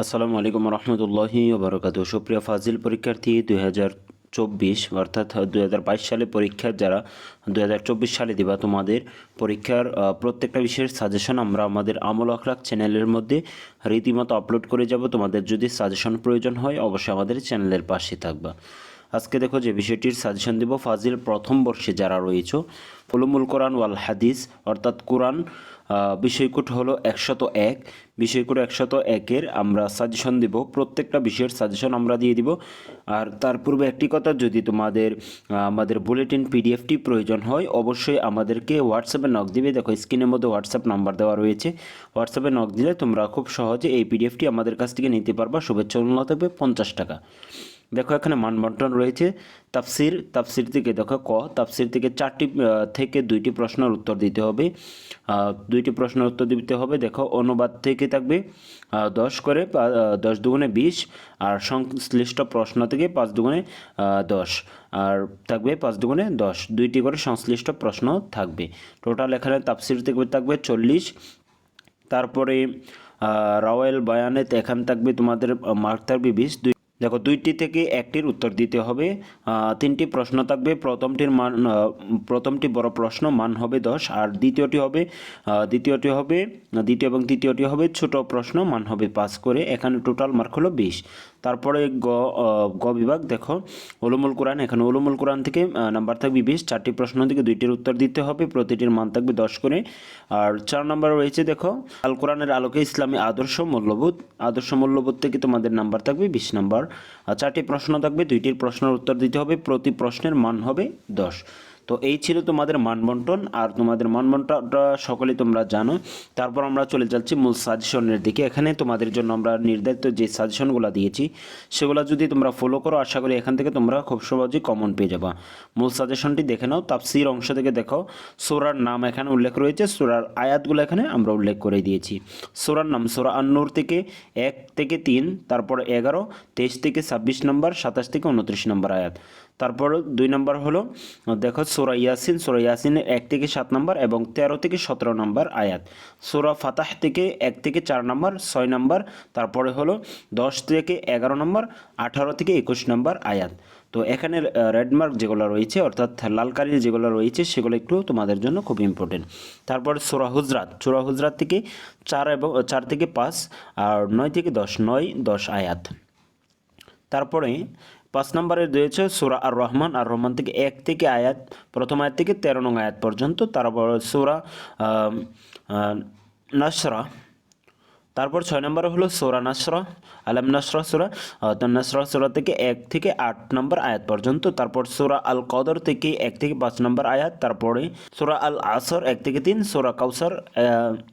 আসসালামু আলাইকুম রহমতুল্লাহি ওবরাকাত সুপ্রিয় ফাজিল পরীক্ষার্থী, দুই হাজার চব্বিশ অর্থাৎ দু হাজার বাইশ সালে পরীক্ষার যারা দু হাজার চব্বিশ সালে দিবা, তোমাদের পরীক্ষার প্রত্যেকটা বিষয়ের সাজেশন আমরা আমাদের আমল আখলাক চ্যানেলের মধ্যে রীতিমতো আপলোড করে যাব। তোমাদের যদি সাজেশন প্রয়োজন হয়, অবশ্যই আমাদের চ্যানেলের পাশে থাকবা। আজকে দেখো যে বিষয়টির সাজেশন দেব। ফাজিল প্রথম বর্ষে যারা রয়েছে, উলুমুল কোরআন ওয়াল হাদিস, অর্থাৎ কোরআন বিষয়কোট হলো একশত এক। বিষয়কোট একশত একের আমরা সাজেশন দেব। প্রত্যেকটা বিষয়ের সাজেশন আমরা দিয়ে দিব। আর তার পূর্বে একটি কথা, যদি তোমাদের আমাদের বুলেটিন পিডিএফটি প্রয়োজন হয়, অবশ্যই আমাদেরকে হোয়াটসঅ্যাপে নক দিবে। দেখো স্ক্রিনের মধ্যে হোয়াটসঅ্যাপ নাম্বার দেওয়া রয়েছে। হোয়াটসঅ্যাপে নক দিলে তোমরা খুব সহজে এই পিডিএফটি আমাদের কাছ থেকে নিতে পারবা। শুভেচ্ছা মূল্য থাকবে পঞ্চাশ টাকা। দেখো এখানে মানবন্টন রয়েছে। তাফসির তাফসির থেকে দেখো ক, তাফসির থেকে চারটি থেকে দুইটি প্রশ্নের উত্তর দিতে হবে। দুইটি প্রশ্নের উত্তর দিতে হবে। দেখো অনুবাদ থেকে থাকবে দশ করে দশ দুগুণে বিশ আর সংশ্লিষ্ট প্রশ্ন থেকে পাঁচ দুগুণে দশ আর থাকবে পাঁচ দুগুণে দশ। দুইটি করে সংশ্লিষ্ট প্রশ্ন থাকবে। টোটাল এখানে তাফসির থেকে থাকবে চল্লিশ। তারপরে রয়্যাল বায়ানেত এখান থাকবে তোমাদের মার্ক থাকবে বিশ। দুই দেখো দুইটি থেকে একটির উত্তর দিতে হবে। তিনটি প্রশ্ন থাকবে। প্রথমটির মান প্রথমটি বড় প্রশ্ন, মান হবে দশ। আর দ্বিতীয়টি হবে দ্বিতীয়টি হবে, দ্বিতীয় এবং তৃতীয়টি হবে ছোট প্রশ্ন, মান হবে পাস করে। এখানে টোটাল মার্ক হলো বিশ। তারপরে গ গ বিভাগ, দেখো ওলুমুল কোরআন। এখানে ওলুমুল কোরআন থেকে নাম্বার থাকবে বিশ। চারটি প্রশ্ন থেকে দুইটির উত্তর দিতে হবে। প্রতিটির মান থাকবে দশ করে। আর চার নম্বর রয়েছে, দেখো, আল কোরআনের আলোকে ইসলামী আদর্শ মূল্যবোধ। আদর্শ মূল্যবোধ থেকে তোমাদের নাম্বার থাকবে বিশ নাম্বার চারটি প্রশ্ন থাকবে দুইটির প্রশ্নের উত্তর দিতে হবে প্রতি প্রশ্নের মান হবে দশ। তো এই ছিল তোমাদের মানবন্টন, আর তোমাদের মানবন্টনটা সকলেই তোমরা জানো। তারপর আমরা চলে যাচ্ছি মূল সাজেশনের দিকে। এখানে তোমাদের জন্য আমরা নির্ধারিত যে সাজেশনগুলো দিয়েছি, সেগুলো যদি তোমরা ফলো করো, আশা করি এখান থেকে তোমরা খুব সহজেই কমন পেয়ে যাবা। মূল সাজেশনটি দেখে নাও, তাফসির অংশ থেকে দেখো। সোরার নাম এখানে উল্লেখ রয়েছে, সোরার আয়াতগুলো এখানে আমরা উল্লেখ করে দিয়েছি। সোরার নাম সোরা আন্নুর থেকে এক থেকে তিন, তারপর এগারো, তেইশ থেকে ছাব্বিশ নম্বর, সাতাশ থেকে উনত্রিশ নম্বর আয়াত। তারপর দুই নম্বর হলো, দেখো সোরা ইয়াসিন, সোরা ইয়াসিনের এক থেকে সাত নম্বর এবং তেরো থেকে সতেরো নম্বর আয়াত। সোরা ফাতাহ থেকে এক থেকে চার নম্বর, ছয় নম্বর, তারপরে হলো দশ থেকে এগারো নম্বর, আঠারো থেকে একুশ নম্বর আয়াত। তো এখানে রেডমার্ক যেগুলো রয়েছে, অর্থাৎ লাল কালির যেগুলো রয়েছে, সেগুলো একটু তোমাদের জন্য খুব ইম্পর্টেন্ট তারপর সোরা হুজরাত সোরা হুজরাত থেকে চার এবং চার থেকে পাঁচ, আর নয় থেকে দশ, নয়, দশ আয়াত। তারপরে পাঁচ নম্বরে রয়েছে সুরা আর রহমান আর রহমান থেকে এক থেকে আয়াত, প্রথম আয়াত থেকে তেরো নং আয়াত পর্যন্ত, তারপর সুরা নসরা। তারপর ছয় নম্বর হলো সোরা নাসরা, আলাম নাসরা সোরা তো নাসরা সোরা থেকে এক থেকে আট নম্বর আয়াত পর্যন্ত, তারপর সোরা আল কদর থেকে এক থেকে পাঁচ নম্বর আয়াত, তারপরে সোরা আল আসর এক থেকে তিন, সোরা কাউসার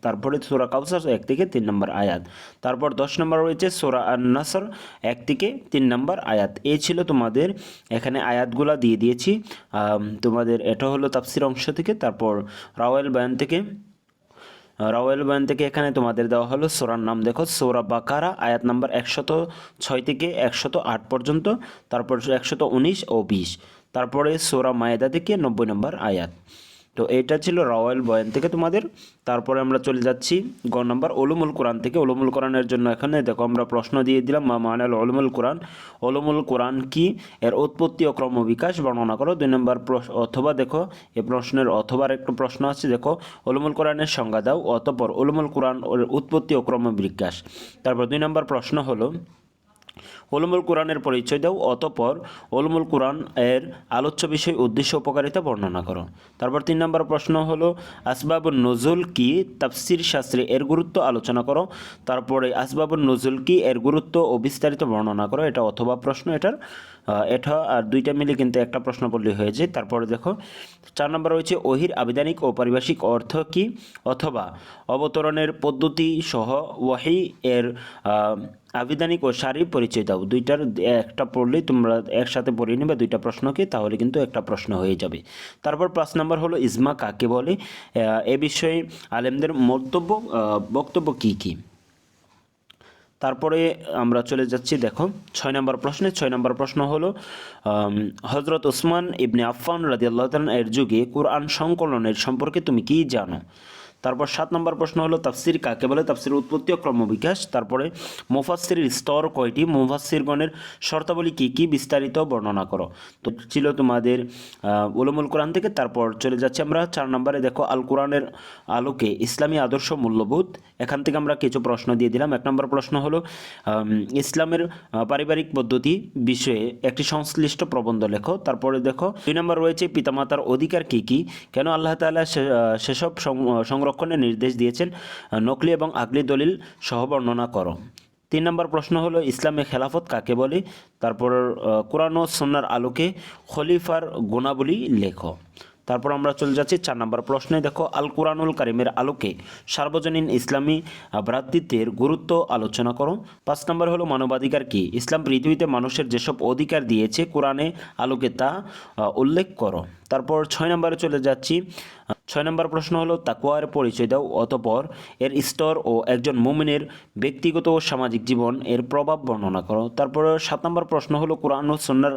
তারপরে সোরা কাউসার এক থেকে তিন নম্বর আয়াত। তারপর দশ নম্বর রয়েছে সোরা আন নাসর এক থেকে তিন নম্বর আয়াত। এই ছিল তোমাদের এখানে আয়াতগুলা দিয়ে দিয়েছি। তোমাদের এটা হলো তাফসির অংশ থেকে, তারপর রাওয়েল বায়ান থেকে রাওয়েল বয়ান থেকে এখানে তোমাদের দেওয়া হলো সোরার নাম। দেখো, সোরা বাকারা, আয়াত নাম্বার একশত ছয় থেকে একশত আট পর্যন্ত, তারপর একশত উনিশ ও বিশ। তারপরে সোরা মায়েদা থেকে নব্বই নম্বর আয়াত। তো এটা ছিল রাওয়েল বয়ান থেকে তোমাদের। তারপরে আমরা চলে যাচ্ছি গ নম্বর ওলুমুল কোরআন থেকে। ওলুমুল কোরআনের জন্য এখানে দেখো আমরা প্রশ্ন দিয়ে দিলাম, মা মানাল ওলুমুল কোরআন? ওলুমুল কোরআন কি? এর উৎপত্তি ও ক্রমবিকাশ বর্ণনা করো। দুই নম্বর অথবা দেখো, এ প্রশ্নের অথবার একটু প্রশ্ন আছে, দেখো। ওলুমুল কোরআনের সংজ্ঞা দাও, অতপর ওলুমুল কোরআন উৎপত্তি ও ক্রমবিকাশ তারপর দুই নম্বর প্রশ্ন হলো ওলুমুল কোরআনের পরিচয় দাও, অতপর ওলমুল কোরআন এর আলোচ্য বিষয়, উদ্দেশ্য, উপকারিতা বর্ণনা করো। তারপর তিন নম্বর প্রশ্ন হলো আসবাবুল নজুল কি? তাফসির শাস্ত্রে এর গুরুত্ব আলোচনা করো। তারপরে আসবাবুল নজুল কি? এর গুরুত্ব ও বিস্তারিত বর্ণনা করো। এটা অথবা প্রশ্ন, এটার এটা আর দুইটা মিলে কিন্তু একটা প্রশ্ন পড়লে হয়ে যায় তারপরে দেখো, চার নম্বর রয়েছে ওহির আবিধানিক ও পারিভাষিক অর্থ কি? অথবা, অবতরণের পদ্ধতি সহ ওয়াহি এর আবিধানিক ও সারি পরিচয় দাও। দুইটার একটা পড়লেই তোমরা একসাথে পড়ে নেবে দুইটা প্রশ্নকে, তাহলে কিন্তু একটা প্রশ্ন হয়ে যাবে। তারপর পাঁচ নম্বর হলো, ইজমা কাকে বলে? এ বিষয়ে আলেমদের মন্তব্য বক্তব্য কি কি? তারপরে আমরা চলে যাচ্ছি, দেখো, ছয় নম্বর প্রশ্নে। ছয় নম্বর প্রশ্ন হলো হজরত ওসমান ইবনে আফফান রাজি আল্লাহ এর যুগে কোরআন সংকলনের সম্পর্কে তুমি কি জানো? তারপর সাত নম্বর প্রশ্ন হলো তাফসির কাকে বলে? তাফসির উৎপত্তি ও ক্রমবিকাশ। তারপরে মুফাসসিরের স্তর কয়টি? মুফাসসিরগণের শর্তাবলী কী কী? বিস্তারিত বর্ণনা করো। তো ছিল তোমাদের আহ, কোরআন থেকে। তারপর চলে যাচ্ছি আমরা চার নম্বরে। দেখো আল কোরআনের আলোকে ইসলামী আদর্শ মূল্যবোধ। এখান থেকে আমরা কিছু প্রশ্ন দিয়ে দিলাম। এক নম্বর প্রশ্ন হলো ইসলামের পারিবারিক পদ্ধতি বিষয়ে একটি সংশ্লিষ্ট প্রবন্ধ লেখো। তারপরে দেখো দুই নম্বর রয়েছে পিতামাতার অধিকার কী কী? কেন আল্লাহ তাআলা সে- সেসব সং- সংরক্ষণের নির্দেশ দিয়েছেন নকলি এবং আগলি দলিল সহ বর্ণনা করো। তিন নম্বর প্রশ্ন হলো, ইসলামে খেলাফত কাকে বলে? তারপর কোরআন ও সন্ন্যার আলোকে খলিফার গুণাবলী লেখো। তারপর আমরা চলে যাচ্ছি চার নম্বর প্রশ্নে। দেখো আল কোরআনুল কারিমের আলোকে সার্বজনীন ইসলামী ভ্রাতৃত্বের গুরুত্ব আলোচনা করো। পাঁচ নম্বর হলো, মানবাধিকার কি? ইসলাম পৃথিবীতে মানুষের যেসব অধিকার দিয়েছে কোরআনে আলোকে তা উল্লেখ করো। তারপর ছয় নম্বরে চলে যাচ্ছি। ছয় নম্বর প্রশ্ন হলো তাকুয়ার পরিচয় দাও। অতপর এর স্তর ও একজন মুমিনের ব্যক্তিগত ও সামাজিক জীবন, এর প্রভাব বর্ণনা করো। তারপর সাত নম্বর প্রশ্ন হলো, কোরআন ও সন্ন্যার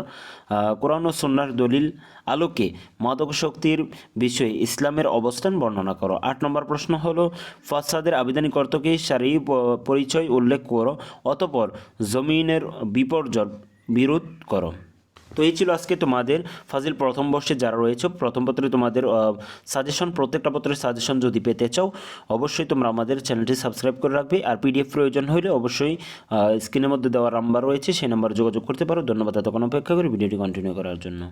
কোরআন ও সন্ন্যার দলিল আলোকে মাদক শক্তির বিষয়ে ইসলামের অবস্থান বর্ণনা করো। আট নম্বর প্রশ্ন হলো, ফাসাদের আবেদনিক অর্থকে সারি পরিচয় উল্লেখ করো। অতপর জমিনের বিপর্যয় বিরোধ করো। তো এই ছিল আজকে তোমাদের ফাজিল প্রথম বর্ষে যারা রয়েছে, প্রথম পত্রে তোমাদের সাজেশন প্রত্যেকটা পত্রের সাজেশন যদি পেতে চাও, অবশ্যই তোমরা আমাদের চ্যানেলটি সাবস্ক্রাইব করে রাখবে। আর পিডিএফ প্রয়োজন হলে অবশ্যই স্ক্রিনের মধ্যে দেওয়া নাম্বার রয়েছে, সেই নাম্বার যোগাযোগ করতে পারো। ধন্যবাদ এতক্ষণ অপেক্ষা করে ভিডিওটি কন্টিনিউ করার জন্য।